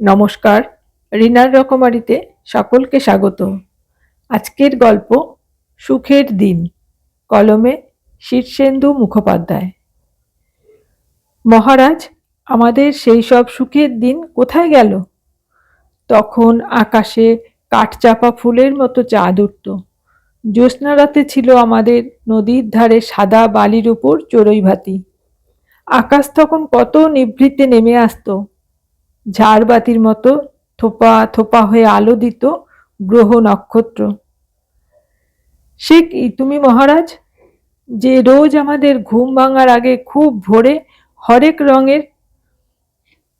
নমস্কার, রিনার রকমারিতে সকলকে স্বাগত। আজকের গল্প সুখের দিন, কলমে শীর্ষেন্দু মুখোপাধ্যায়। মহারাজ, আমাদের সেই সব সুখের দিন কোথায় গেল? তখন আকাশে কাঠচাপা ফুলের মতো চাঁদ উঠত। জ্যোৎস্না রাতে ছিল আমাদের নদীর ধারে সাদা বালির উপর চড়ুই ভাতি আকাশ তখন কত নিভৃতে নেমে আসতো। ঝাড়বাতির মতো থোপা থোপা হয়ে আলো দিত গ্রহ নক্ষত্র। সে কি তুমি মহারাজ, যে রোজ আমাদের ঘুম ভাঙার আগে খুব ভোরে হরেক রঙের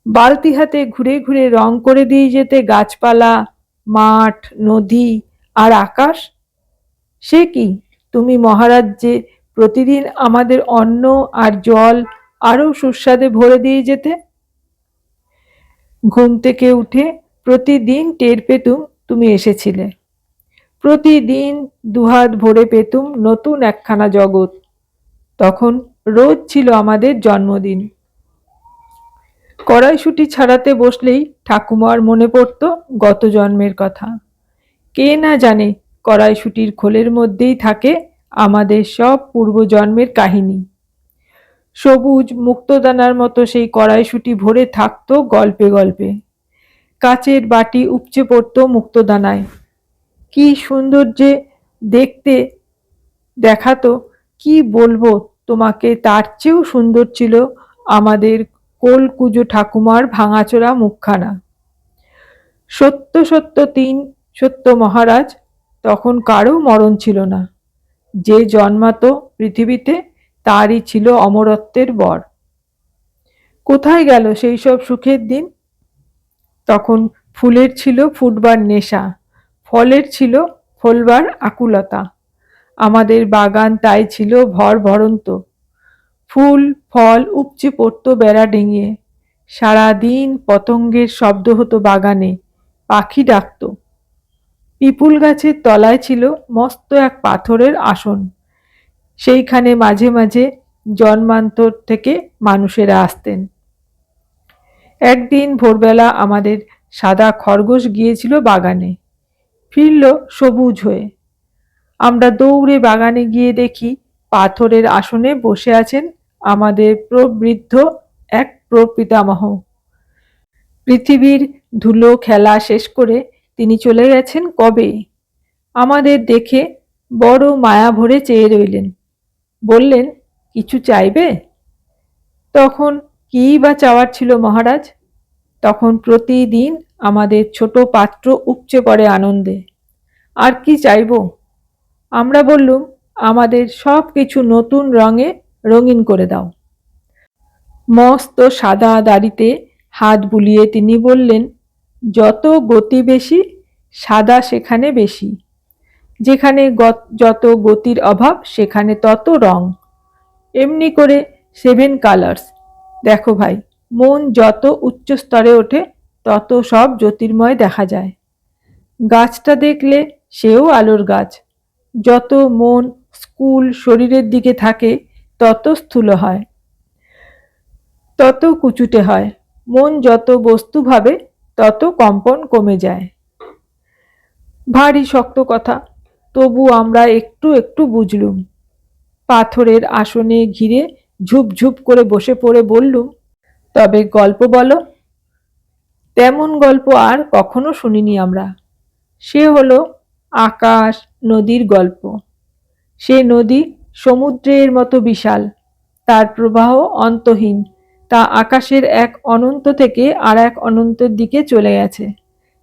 বালতি হাতে ঘুরে ঘুরে রং করে দিয়ে যেতে গাছপালা, মাঠ, নদী আর আকাশ? সে কি? তুমি মহারাজ, যে প্রতিদিন আমাদের অন্ন আর জল আরও সুস্বাদে ভরে দিয়ে যেতে ঘুম থেকে উঠে প্রতিদিন টের পেতুম তুমি এসেছিলে। প্রতিদিন দুহাত ভরে পেতুম নতুন একখানা জগৎ। তখন রোজ ছিল আমাদের জন্মদিন। কড়াইশুটি ছাড়াতে বসলেই ঠাকুমার মনে পড়ত গত জন্মের কথা। কে না জানে কড়াইশুটির খোলের মধ্যেই থাকে আমাদের সব পূর্বজন্মের কাহিনী। সবুজ মুক্তদানার মতো সেই কড়াইশুটি ভরে থাকতো গল্পে গল্পে। কাচের বাটি উপচে পড়তো মুক্তদানায়। কি সুন্দর যে দেখতে দেখাতো, কি বলব তোমাকে, তার চেয়েও সুন্দর ছিল আমাদের কোলকুজো ঠাকুমার ভাঙাচোরা মুখখানা। সত্য সত্য তিন সত্য মহারাজ, তখন কারও মরণ ছিল না। যে জন্মাতো পৃথিবীতে তারই ছিল অমরত্বের বর। কোথায় গেল সেই সব সুখের দিন? তখন ফুলের ছিল ফুটবার নেশা, ফলের ছিল ফলবার আকুলতা। আমাদের বাগান তাই ছিল ভর ভরন্ত। ফুল, ফল উপচে পড়তো বেড়া ডিঙিয়ে। সারাদিন পতঙ্গের শব্দ হতো বাগানে, পাখি ডাকত। পিপুল গাছের তলায় ছিল মস্ত এক পাথরের আসন। সেইখানে মাঝে মাঝে জন্মান্তর থেকে মানুষেরা আসতেন। একদিন ভোরবেলা আমাদের সাদা খরগোশ গিয়েছিল বাগানে। ফিরল সবুজ হয়ে। আমরা দৌড়ে বাগানে গিয়ে দেখি পাথরের আসনে বসে আছেন আমাদের প্রবৃদ্ধ এক প্রপিতামহ। পৃথিবীর ধুলো খেলা শেষ করে তিনি চলে গেছেন কবে? আমাদের দেখে বড় মায়া ভরে চেয়ে রইলেন। বললেন, কিছু চাইবে? তখন কী বা চাওয়ার ছিল মহারাজ? তখন প্রতিদিন আমাদের ছোট পাত্র উপচে পড়ে আনন্দে। আর কি চাইব? আমরা বললুম, আমাদের সব কিছু নতুন রঙে রঙিন করে দাও। মস্ত সাদা দাড়িতে হাত বুলিয়ে তিনি বললেন, যত গতি বেশি, সাদা সেখানে বেশি। যেখানে যত গতির অভাব, সেখানে তত রং। এমনি করে সেভেন কালার্স দেখো ভাই, মন যত উচ্চ স্তরে ওঠে, তত সব জ্যোতির্ময় দেখা যায়। গাছটা দেখলে সেও আলোর গাছ। যত মন স্কুল শরীরের দিকে থাকে, তত স্থূল হয়। তত কুচুটে হয়। মন যত বস্তু ভাবে, তত কম্পন কমে যায়। ভারী শক্ত কথা। তবু আমরা একটু একটু বুঝলুম। পাথরের আসনে ঘিরে ঝুপঝুপ করে বসে পড়ে বললুম, তবে গল্প বলো। তেমন গল্প আর কখনো শুনিনি আমরা। সে হলো আকাশ নদীর গল্প। সে নদী সমুদ্রের মতো বিশাল। তার প্রবাহ অন্তহীন। তা আকাশের এক অনন্ত থেকে আর এক অনন্তের দিকে চলে গেছে।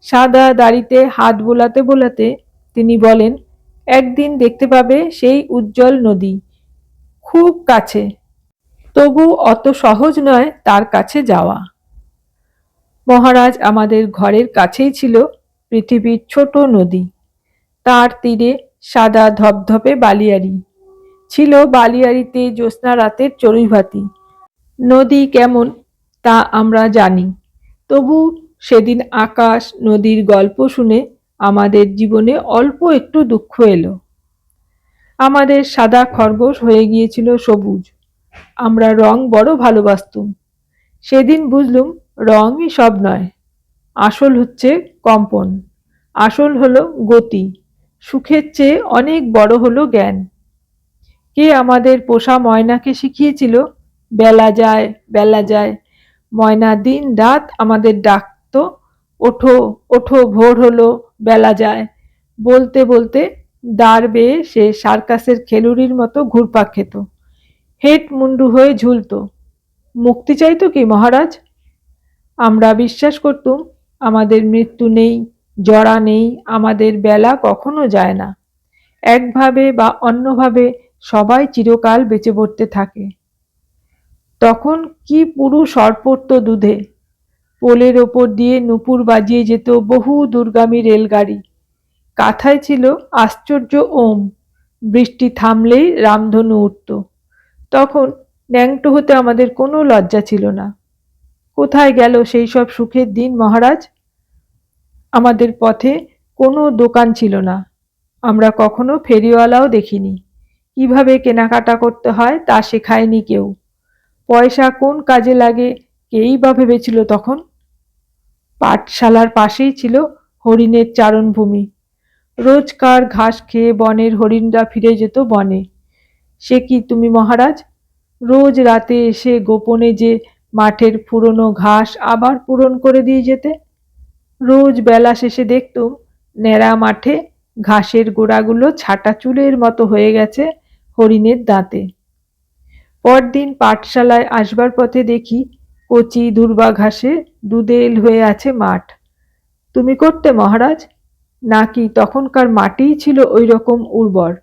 সাদা দাড়িতে, হাত বোলাতে বোলাতে তিনি বলেন একদিন দেখতে পাবে সেই উজ্জ্বল নদী, খুব কাছে। তবু অত সহজ নয় তার কাছে যাওয়া। মহারাজ আমাদের ঘরের কাছেই ছিল পৃথিবীর ছোট নদী। তার তীরে সাদা ধপধপে বালিয়ারি ছিল বালিয়ারিতে জ্যোৎস্না রাতের চড়ুইভাতি। নদী কেমন তা আমরা জানি। তবু সেদিন আকাশ নদীর গল্প শুনে আমাদের জীবনে অল্প একটু দুঃখ এলো। আমাদের সাদা খরগোশ হয়ে গিয়েছিল সবুজ। আমরা রং বড় ভালোবাসতুম। সেদিন বুঝলুম রঙই সব নয়। আসল হচ্ছে কম্পন। আসল হলো গতি। সুখের চেয়ে অনেক বড় হলো জ্ঞান। কে আমাদের পোষা ময়নাকে শিখিয়েছিল, বেলা যায় বেলা যায়। ময়না দিন রাত আমাদের ডাকতো ওঠো ওঠো, ভোর হলো, বেলা যায়। বলতে বলতে দাঁড় বেয়ে সে সার্কাসের খেলুড়ির মতো ঘুরপাক খেত। হেট মুন্ডু হয়ে ঝুলতো। মুক্তি চাইতো কি, মহারাজ? আমরা বিশ্বাস করতুম, আমাদের মৃত্যু নেই জড়া নেই, আমাদের বেলা কখনো যায় না। একভাবে বা অন্যভাবে সবাই চিরকাল বেঁচে পড়তে থাকে। তখন কি পুরু সর পড়ত দুধে? পোলের ওপর দিয়ে নুপুর বাজিয়ে যেত বহু দূরগামী রেলগাড়ি। কাথায় ছিল আশ্চর্য ওম। বৃষ্টি থামলেই রামধনু উঠত। তখন ন্যাংটো হতে আমাদের কোনো লজ্জা ছিল না। কোথায় গেল সেই সব সুখের দিন মহারাজ? আমাদের পথে কোনো দোকান ছিল না। আমরা কখনো ফেরিওয়ালাও দেখিনি। কীভাবে কেনাকাটা করতে হয় তা শেখায়নি কেউ। পয়সা কোন কাজে লাগে কেই বা ভেবেছিল তখন। পাঠশালার পাশেই ছিল হরিণের চারণভূমি। রোজকার ঘাস খেয়ে বনের হরিণরা ফিরে যেত বনে। সে কি তুমি মহারাজ? রোজ রাতে এসে গোপনে যে মাঠের পুরনো ঘাস আবার পূরণ করে দিয়ে যেতে। রোজ বেলা শেষে দেখতুম ন্যাড়া মাঠে ঘাসের গোড়াগুলো ছাটা চুলের মতো হয়ে গেছে হরিণের দাঁতে। পরদিন পাঠশালায় আসবার পথে দেখি কচি দুর্বা ঘাসে দুদেল হয়ে আছে মাঠ। তুমি করতে মহারাজ? নাকি তখনকার মাটিই ছিল ওই রকম উর্বর?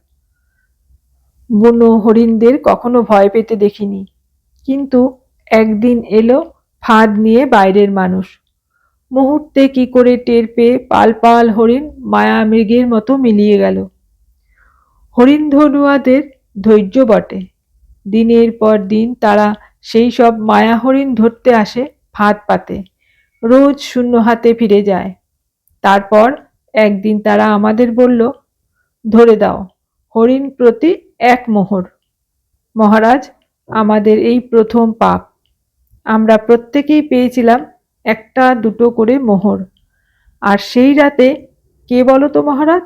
বুনো হরিণদের কখনো ভয় পেতে দেখিনি। কিন্তু একদিন এলো ফাঁদ নিয়ে বাইরের মানুষ। মুহূর্তে কি করে টের পেয়ে পাল পাল হরিণ মায়া মৃগের মতো মিলিয়ে গেল। হরিণ ধনুয়াদের ধৈর্য বটে। দিনের পর দিন তারা সেই সব মায়া হরিণ ধরতে আসে ফাঁদ পাতে। রোজ শূন্য হাতে ফিরে যায়। তারপর একদিন তারা আমাদের বলল, ধরে দাও, হরিণ প্রতি এক মোহর। মহারাজ, আমাদের এই প্রথম পাপ। আমরা প্রত্যেকেই পেয়েছিলাম একটা দুটো করে মোহর। আর সেই রাতে কে বলো তো মহারাজ,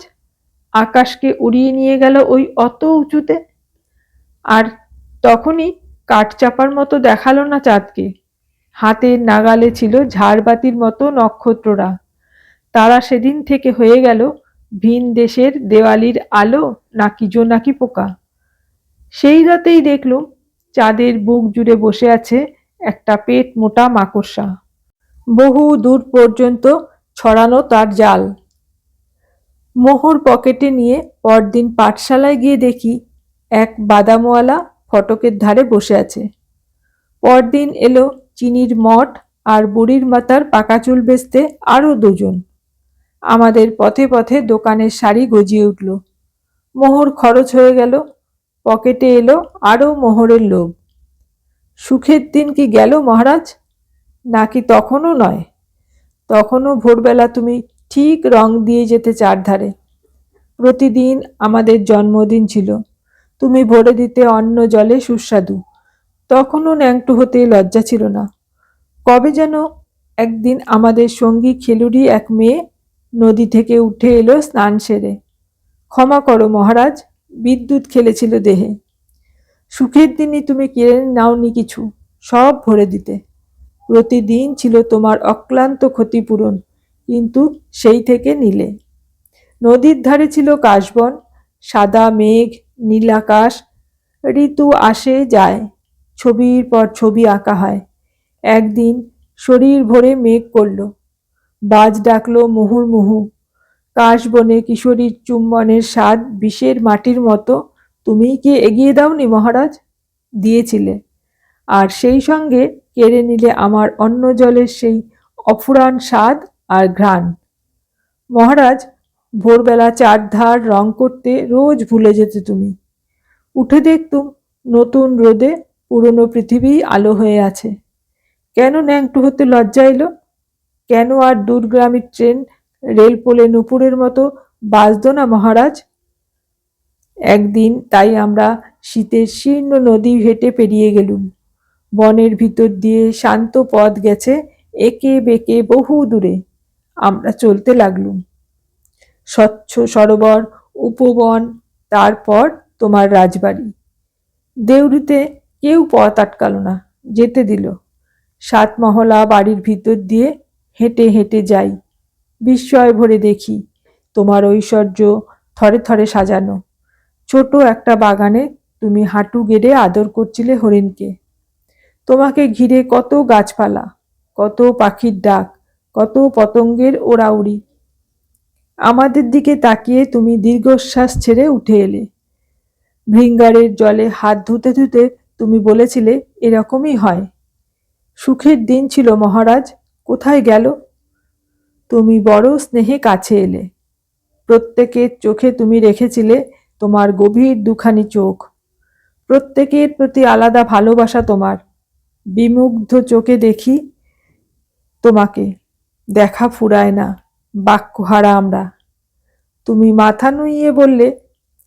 আকাশকে উড়িয়ে নিয়ে গেল ওই অত উঁচুতে? আর তখনই কাঠচাপার মতো দেখাল না চাঁদকে। হাতের নাগালে ছিল ঝাড়বাতির মতো নক্ষত্ররা। তারা সেদিন থেকে হয়ে গেল ভিন দেশের দেওয়ালির আলো নাকি জোনাকি পোকা। সেই রাতেই দেখলুম চাঁদের বুক জুড়ে বসে আছে একটা পেট মোটা মাকড়সা। বহু দূর পর্যন্ত ছড়ানো তার জাল। মোহর পকেটে নিয়ে পরদিন পাঠশালায় গিয়ে দেখি এক বাদামওয়ালা ফটকের ধারে বসে আছে। পরদিন এলো চিনির মঠ আর বুড়ির মাতার পাকা চুল বেচতে আরও দুজন। আমাদের পথে পথে দোকানের শাড়ি গজিয়ে উঠল। মোহর খরচ হয়ে গেল, পকেটে এলো আরও মোহরের লোভ। সুখের দিন কি গেল মহারাজ? নাকি তখনও নয়? তখনও ভোরবেলা তুমি ঠিক রং দিয়ে যেতে চারধারে। প্রতিদিন আমাদের জন্মদিন ছিল। তুমি ভরে দিতে অন্ন জলে সুস্বাদু। তখনও ন্যাংটু হতে লজ্জা ছিল না। কবে যেন একদিন আমাদের সঙ্গী খেলুড়ি এক মেয়ে নদী থেকে উঠে এলো স্নান সেরে। ক্ষমা করো মহারাজ, বিদ্যুৎ খেলেছিল দেহে। সুখের দিনই তুমি কেড়ে নাওনি কিছু, সব ভরে দিতে। প্রতিদিন ছিল তোমার অক্লান্ত ক্ষতিপূরণ, কিন্তু সেই থেকে নিলে। নদীর ধারে ছিল কাশবন সাদা মেঘ, নীল আকাশ, ঋতু আসে যায়, ছবির পর ছবি আঁকা হয়। একদিন শরীর ভরে মেঘ করল। বাজ ডাকলো মুহুর্মুহু কাশবনে কিশোরীর চুম্বনের স্বাদ বিষের মাটির মতো। তুমি কি এগিয়ে দাওনি মহারাজ? দিয়েছিলে। আর সেই সঙ্গে কেড়ে নিলে আমার অন্ন জলের সেই অফুরান স্বাদ আর ঘ্রাণ। মহারাজ ভোরবেলা চারধার রং করতে রোজ ভুলে যেতে তুমি। উঠে দেখতুম নতুন রোদে পুরনো পৃথিবী আলো হয়ে আছে। কেন ন্যাংটু হতে লজ্জা এলো? কেন আর দূরগ্রামী ট্রেন রেলপোলে নুপুরের মতো বাজত না মহারাজ? একদিন তাই আমরা শীতের শীর্ণ নদী হেঁটে পেরিয়ে গেলুম। বনের ভিতর দিয়ে শান্ত পথ গেছে একে বেঁকে বহু দূরে। আমরা চলতে লাগলুম। স্বচ্ছ সরোবর, উপবন, তারপর তোমার রাজবাড়ি। দেউড়িতে কেউ পথ আটকালো না, যেতে দিল। সাত মহলা বাড়ির ভিতর দিয়ে হেঁটে হেঁটে যাই। বিস্ময় ভরে দেখি তোমার ঐশ্বর্য থরে থরে সাজানো। ছোট একটা বাগানে তুমি হাঁটু গেড়ে আদর করছিলে হরিণকে। তোমাকে ঘিরে কত গাছপালা, কত পাখির ডাক, কত পতঙ্গের ওড়াউড়ি আমাদের দিকে তাকিয়ে তুমি দীর্ঘশ্বাস ছেড়ে উঠে এলে। ভৃঙ্গারের জলে হাত ধুতে ধুতে তুমি বলেছিলে, এরকমই হয়। সুখের দিন ছিল মহারাজ, কোথায় গেল? তুমি বড় স্নেহে কাছে এলে। প্রত্যেকের চোখে তুমি রেখেছিলে তোমার গভীর দুখানি চোখ। প্রত্যেকের প্রতি আলাদা ভালোবাসা তোমার। বিমুগ্ধ চোখে দেখি তোমাকে, দেখা ফুরায় না। বাক্যহারা আমরা। তুমি মাথা নুইয়ে বললে,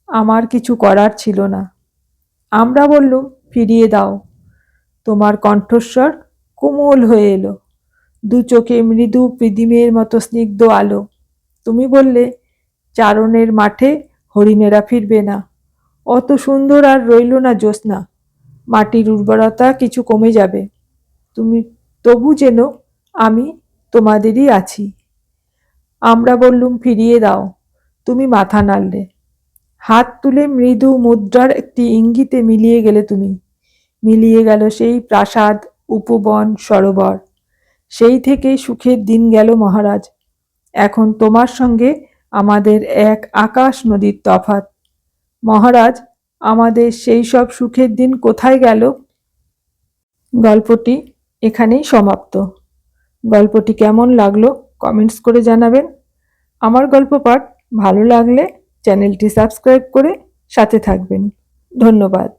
আমার কিছু করার ছিল না। আমরা বললুম, ফিরিয়ে দাও। তোমার কণ্ঠস্বর কোমল হয়ে এলো। দু চোখে মৃদু প্রীদিমের মতো স্নিগ্ধ আলো। তুমি বললে, চারণের মাঠে হরিণেরা ফিরবে না। অত সুন্দর আর রইল না জ্যোৎস্না। মাটির উর্বরতা কিছু কমে যাবে। তুমি তবু যেন আমি তোমাদেরই আছি। আমরা বললুম, ফিরিয়ে দাও। তুমি মাথা নাড়লে। হাত তুলে মৃদু মুদ্রার একটি ইঙ্গিতে মিলিয়ে গেলে তুমি। মিলিয়ে গেল সেই প্রাসাদ, উপবন, সরোবর। সেই থেকে সুখের দিন গেল মহারাজ। এখন তোমার সঙ্গে আমাদের এক আকাশ নদীর তফাত মহারাজ, আমাদের সেই সব সুখের দিন কোথায় গেল? গল্পটি এখানেই সমাপ্ত। গল্পটি কেমন লাগল? কমেন্টস করে জানাবেন। আমার গল্প পাঠ ভালো লাগলে চ্যানেলটি সাবস্ক্রাইব করে সাথে থাকবেন। ধন্যবাদ।